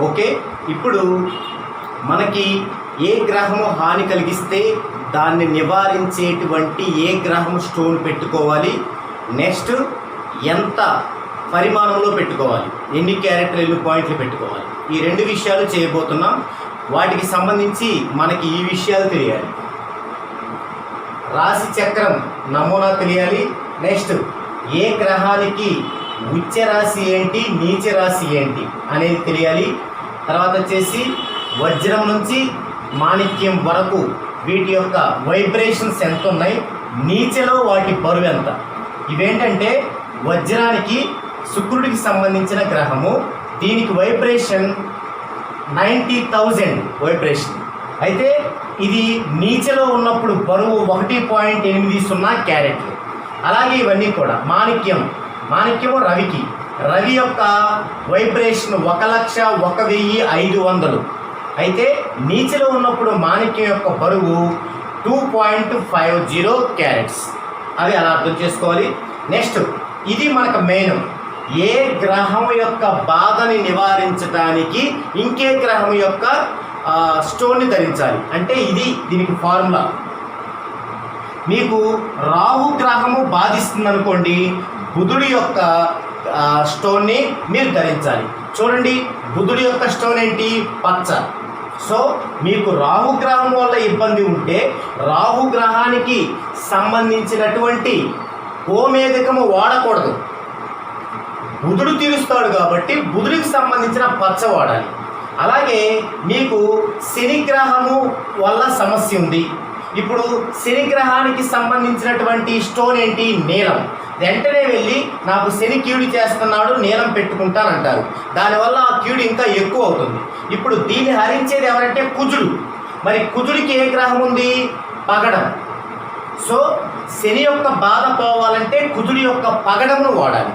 Okay? ఇప్పుడు మనకి ఏ గ్రహము హాని కలిగిస్తే దాన్ని నివారించేటువంటి ఏ గ్రహం స్టోన్ పెట్టుకోవాలి? నెక్స్ట్ ఎంత పరిమాణంలో పెట్టుకోవాలి? ఎన్ని క్యారెక్టర్ ఎన్ని పాయింట్లు పెట్టుకోవాలి? ఈ రెండు విషయాలు చేయబోతున్నాం. వాటికి సంబంధించి మనకి ఈ విషయాలు తెలియాలి. రాశి చక్రం నమూనా తెలియాలి. నెక్స్ట్ ఏ గ్రహానికి ఉచ్చ రాశి ఏంటి నీచ రాశి ఏంటి అనేది తెలియాలి. తర్వాత వచ్చేసి వజ్రం నుంచి మాణిక్యం వరకు వీటి యొక్క వైబ్రేషన్స్ ఎంత ఉన్నాయి నీచలో వాటి బరువు ఎంత? ఇవేంటంటే వజ్రానికి శుక్రుడికి సంబంధించిన గ్రహము. దీనికి వైబ్రేషన్ నైంటీ థౌజండ్ వైబ్రేషన్. అయితే ఇది నీచలో ఉన్నప్పుడు బరువు ఒకటి పాయింట్ ఎనిమిది సున్నా క్యారెట్లు. అలాగే ఇవన్నీ కూడా మాణిక్యం మాణిక్యము రవికి. రవి యొక్క వైబ్రేషన్ ఒక లక్ష ఒక వెయ్యి ఐదు వందలు. అయితే నీచలో ఉన్నప్పుడు మాణిక్యం యొక్క బరువు two point five zero carats. అవి అలా అర్థం చేసుకోవాలి? నెక్స్ట్ ఇది మనకు మెయిన్. ఏ గ్రహం యొక్క బాధని నివారించడానికి ఇంకే గ్రహం యొక్క స్టోన్ని ధరించాలి. అంటే ఇది దీనికి ఫార్ములా. మీకు రాహు గ్రహము బాధిస్తుంది అనుకోండి బుధుడి యొక్క స్టోన్ని మీరు ధరించాలి. చూడండి బుధుడి యొక్క స్టోన్ ఏంటి? పచ్చ. సో మీకు రాహు గ్రహం వల్ల ఇబ్బంది ఉంటే రాహు గ్రహానికి సంబంధించినటువంటి గోమేధికము వాడకూడదు. బుధుడు తీరుస్తాడు కాబట్టి బుధుడికి సంబంధించిన పచ్చ వాడాలి. అలాగే మీకు శనిగ్రహము వల్ల సమస్య ఉంది. ఇప్పుడు శనిగ్రహానికి సంబంధించినటువంటి స్టోన్ ఏంటి? నీలం. వెంటనే వెళ్ళి నాకు శని క్యూడి చేస్తున్నాడు నీలం పెట్టుకుంటానంటారు. దానివల్ల ఆ క్యూడి ఇంకా ఎక్కువ అవుతుంది. ఇప్పుడు దీన్ని హరించేది ఎవరంటే కుజుడు. మరి కుజుడికి ఏ గ్రహం ఉంది? పగడం. సో శని యొక్క బాధ పోవాలంటే కుజుడి యొక్క పగడమును వాడాలి.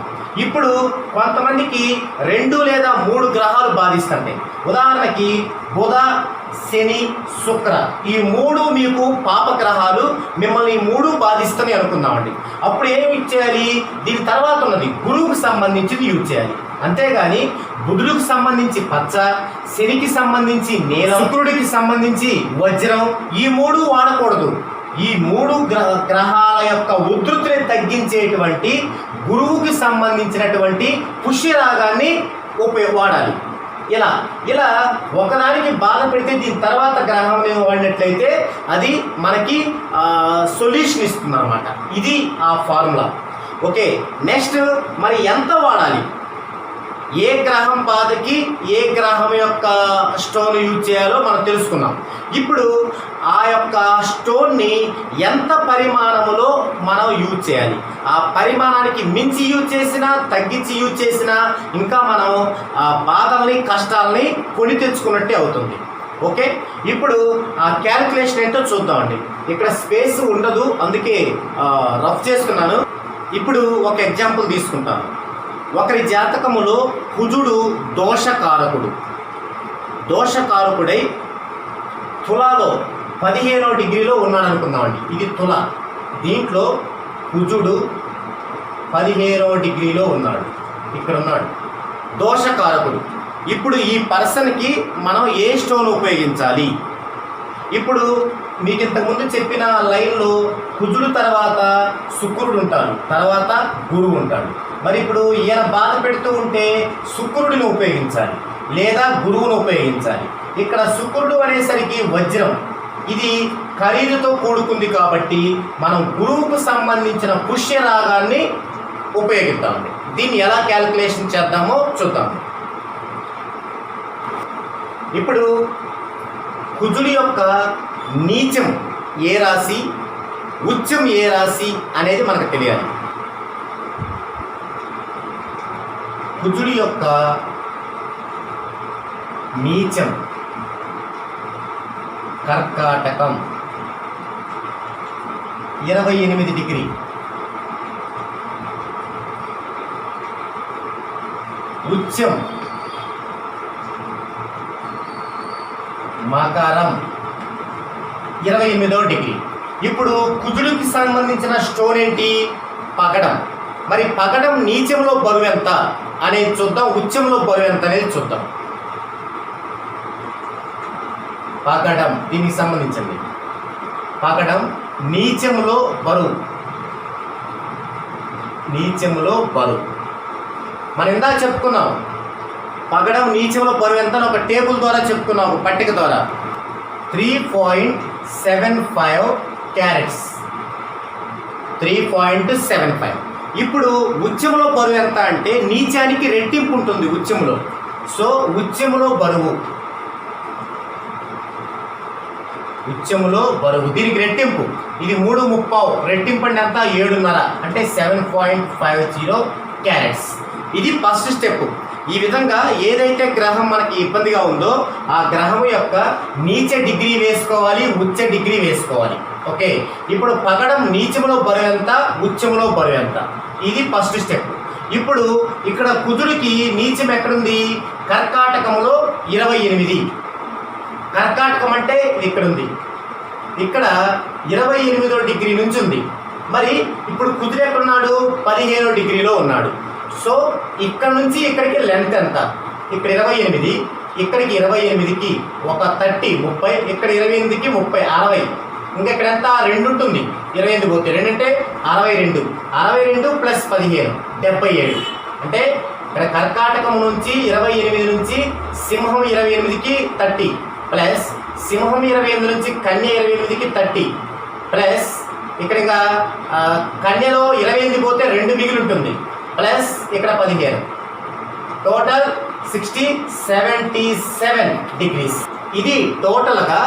ఇప్పుడు కొంతమందికి రెండు లేదా మూడు గ్రహాలు బాధిస్తుంటాయి ఉదాహరణకి బుధ శని శుక్ర. ఈ మూడు మీకు పాప గ్రహాలు మిమ్మల్ని ఈ మూడు బాధిస్తాయి అనుకుందామండి. అప్పుడు ఏమి యూజ్ చేయాలి? దీని తర్వాత ఉన్నది గురువుకు సంబంధించింది యూజ్ చేయాలి. అంతేగాని బుధుడికి సంబంధించి పచ్చ శనికి సంబంధించి నీలం శుక్రుడికి సంబంధించి వజ్రం. ఈ మూడు వాడకూడదు. ఈ మూడు గ్రహ గ్రహాల యొక్క ఉధృతిని తగ్గించేటువంటి గురువుకి సంబంధించినటువంటి పుష్యరాగాన్ని ఉపయోగ వాడాలి. ఇలా ఇలా ఒకదానికి బాధ పెడితే దీని తర్వాత గ్రహం వాడినట్లయితే అది మనకి సొల్యూషన్ ఇస్తుంది అనమాట ఇది ఆ ఫార్ములా ఓకే నెక్స్ట్ మరి ఎంత వాడాలి? ఏ గ్రహం బాధకి ఏ గ్రహం యొక్క స్టోన్ యూజ్ చేయాలో మనం తెలుసుకున్నాం. ఇప్పుడు ఆ యొక్క స్టోన్ని ఎంత పరిమాణములో మనం యూజ్ చేయాలి? ఆ పరిమాణానికి మించి యూజ్ చేసినా తగ్గించి యూజ్ చేసినా ఇంకా మనం ఆ బాధల్ని కష్టాలని కొని తెచ్చుకున్నట్టే అవుతుంది. ఓకే? ఇప్పుడు ఆ క్యాల్కులేషన్ ఏంటో చూద్దామండి. ఇక్కడ స్పేస్ ఉండదు అందుకే రఫ్ చేసుకున్నాను. ఇప్పుడు ఒక ఎగ్జాంపుల్ తీసుకుంటాను. ఒకరి జాతకములో కుజుడు దోషకారకుడు. దోషకారకుడై తులాలో పదిహేనో డిగ్రీలో ఉన్నాడనుకుందామండి. ఇది తుల. దీంట్లో కుజుడు పదిహేనో డిగ్రీలో ఉన్నాడు. ఇక్కడ ఉన్నాడు దోషకారకుడు. ఇప్పుడు ఈ పర్సన్కి మనం ఏ స్టోన్ ఉపయోగించాలి? ఇప్పుడు మీకు ఇంతకుముందు చెప్పిన లైన్లో కుజుడు తర్వాత శుక్రుడు ఉంటాడు. తర్వాత గురువు ఉంటాడు. మరి ఇప్పుడు ఈయన బాధ పెడుతూ ఉంటే శుక్రుడిని ఉపయోగించాలి లేదా గురువును ఉపయోగించాలి. ఇక్కడ శుక్రుడు అనేసరికి వజ్రం. ఇది ఖరీదుతో కూడుకుంది కాబట్టి మనం గురువుకు సంబంధించిన పుష్య రాగాన్ని ఉపయోగిద్దాం. దీన్ని ఎలా క్యాలిక్యులేషన్ చేద్దామో చూద్దాం. ఇప్పుడు కుజుడి యొక్క నీచం ఏ రాశి ఉచ్చం ఏ రాశి అనేది మనకు తెలియాలి. కుజుడి యొక్క నీచం కర్కాటకం. ఇరవై ఎనిమిది డిగ్రీ. ఉచ్చం మకరం. ఇరవై ఎనిమిదో డిగ్రీ. ఇప్పుడు కుజుడికి సంబంధించిన స్టోన్ ఏంటి? పగడం. మరి పగడం నీచంలో బరువు ఎంత? అనేది చూద్దాం ఉచ్చంలో బరువు ఎంత అనేది చూద్దాం. పాకడం దీనికి సంబంధించింది. పగడం నీచములో బరువు నీచములో బరువు మనం ఇందాక చెప్పుకున్నాం పగడం నీచంలో బరువు ఎంత ఒక టేబుల్ ద్వారా చెప్పుకున్నాం ఒక పట్టిక ద్వారా. Three point seven five carats. Three point seven five. ఇప్పుడు ఉచ్చములో బరువు ఎంత అంటే నీచానికి రెట్టింపు ఉంటుంది ఉచ్చములో. సో ఉచ్చములో బరువు. ఉచ్చములో బరువు. దీనికి రెట్టింపు. ఇది మూడు ముప్పావు. రెట్టింపు అంటే ఎంత? ఏడున్నర. అంటే seven point five zero carats. ఇది ఫస్ట్ స్టెప్. ఈ విధంగా ఏదైతే గ్రహం మనకి ఇబ్బందిగా ఉందో ఆ గ్రహం యొక్క నీచ డిగ్రీ వేసుకోవాలి ఉచ్చ డిగ్రీ వేసుకోవాలి. ఓకే. ఇప్పుడు పగడం నీచములో బరువు ఎంత? ఉచ్చములో బరువు ఎంత? ఇది ఫస్ట్ స్టెప్ ఇప్పుడు ఇక్కడ కుజుడికి నీచం ఎక్కడుంది? కర్కాటకములో ఇరవై ఎనిమిది. కర్కాటకం అంటే ఇక్కడ ఉంది ఇక్కడ ఇరవై ఎనిమిదో డిగ్రీ నుంచి ఉంది. మరి ఇప్పుడు కుదిరి ఎక్కడున్నాడు? పదిహేనో డిగ్రీలో ఉన్నాడు. సో ఇక్కడ నుంచి ఇక్కడికి లెంత్ ఎంత? ఇక్కడ ఇరవై ఎనిమిది ఇక్కడికి ఇరవై ఎనిమిదికి ఒక థర్టీ ముప్పై ఇక్కడ ఇరవై ఎనిమిదికి ముప్పై అరవై. ఇంకా ఇక్కడ ఎంత రెండు ఉంటుంది ఇరవై ఎనిమిది పోతే రెండు అంటే అరవై రెండు. అరవై రెండు ప్లస్ పదిహేను డెబ్బై ఏడు. అంటే ఇక్కడ కర్కాటకం నుంచి ఇరవై ఎనిమిది నుంచి సింహం ఇరవై ఎనిమిదికి థర్టీ ప్లస్ సింహం ఇరవై ఎనిమిది నుంచి కన్య ఇరవై ఎనిమిదికి థర్టీ ప్లస్ ఇక్కడ ఇంకా కన్యలో ఇరవై ఎనిమిది పోతే రెండు మిగిలి ఉంటుంది ప్లస్ ఇక్కడ పదిహేను. Total sixty seventy seven degrees. ఇది టోటల్గా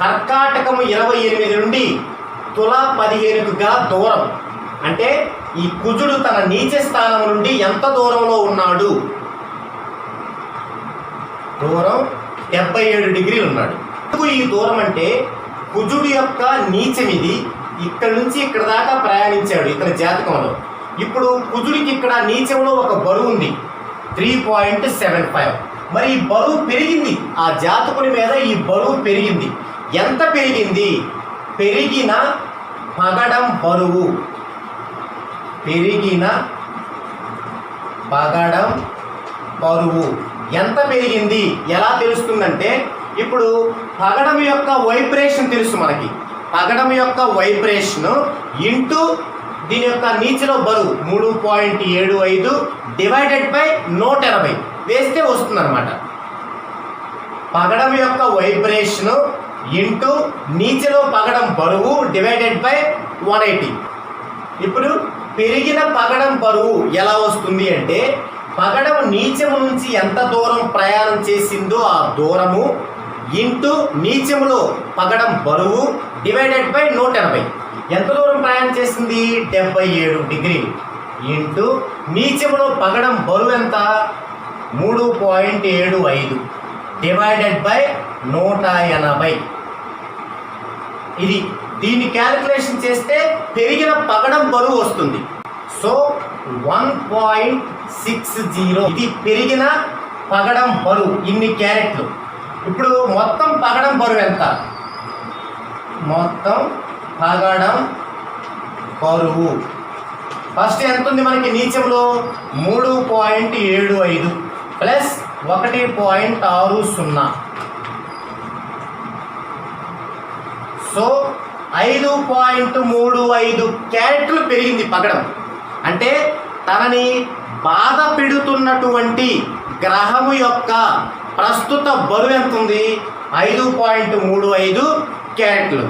కర్కాటకము ఇరవై ఎనిమిది నుండి తులా పదిహేనుగా దూరం. అంటే ఈ కుజుడు తన నీచ స్థానం నుండి ఎంత దూరంలో ఉన్నాడు? దూరం డెబ్బై ఏడు డిగ్రీలు ఉన్నాడు. ఈ దూరం అంటే కుజుడు యొక్క నీచం ఇది ఇక్కడ నుంచి ఇక్కడ దాకా ప్రయాణించాడు ఇతని జాతకంలో. ఇప్పుడు కుజుడికి ఇక్కడ నీచంలో ఒక బరువు ఉంది. త్రీ పాయింట్ సెవెన్ ఫైవ్ మరి ఈ బరువు పెరిగింది. ఆ జాతకుని మీద ఈ బరువు పెరిగింది. ఎంత పెరిగింది? పెరిగిన పగడం బరువు. పెరిగిన పగడం బరువు. ఎంత పెరిగింది? ఎలా తెలుస్తుందంటే ఇప్పుడు పగడం యొక్క వైబ్రేషన్ తెలుసు మనకి. పగడం యొక్క వైబ్రేషన్ ఇంటూ దీని యొక్క నీచలో బరువు మూడు పాయింట్ ఏడు ఐదు డివైడెడ్ బై నూట ఎనభై. వేస్తే వస్తుందన్నమాట. పగడం యొక్క వైబ్రేషన్ ఇంటూ నీచలో పగడం బరువు డివైడెడ్ బై వన్ ఎయిటీ. ఇప్పుడు పెరిగిన పగడం బరువు ఎలా వస్తుంది అంటే పగడం నీచము నుంచి ఎంత దూరం ప్రయాణం చేసిందో ఆ దూరము ఇంటూ నీచములో పగడం బరువు డివైడెడ్ బై నూట ఎనభై. ఎంత దూరం ప్రయాణం చేసింది? డెబ్బై ఏడు డిగ్రీ ఇంటూ నీచములో పగడం బరువు ఎంత? మూడు పాయింట్ ఏడు ఐదు. డివైడెడ్ బై నూట ఎనభై. ఇది దీన్ని క్యాలిక్యులేషన్ చేస్తే పెరిగిన పగడం బరువు వస్తుంది. So one point six zero ఇది పెరిగిన పగడం బరువు ఇన్ని క్యారెట్లు. ఇప్పుడు మొత్తం పగడం బరువు ఎంత? మొత్తం పగడం బరువు. ఫస్ట్ ఎంత ఉంది మనకి నీచంలో? మూడు పాయింట్ ఏడు ఐదు. ప్లస్ ఒకటి పాయింట్ ఆరు సున్నా. సో ఐదు పాయింట్ మూడు ఐదు క్యారెట్లు పెరిగింది పగడం. అంటే తనని బాధ పెడుతున్నటువంటి గ్రహము యొక్క ప్రస్తుత బరువు ఎంత ఉంది ఐదు పాయింట్ మూడు ఐదు క్యారెట్లు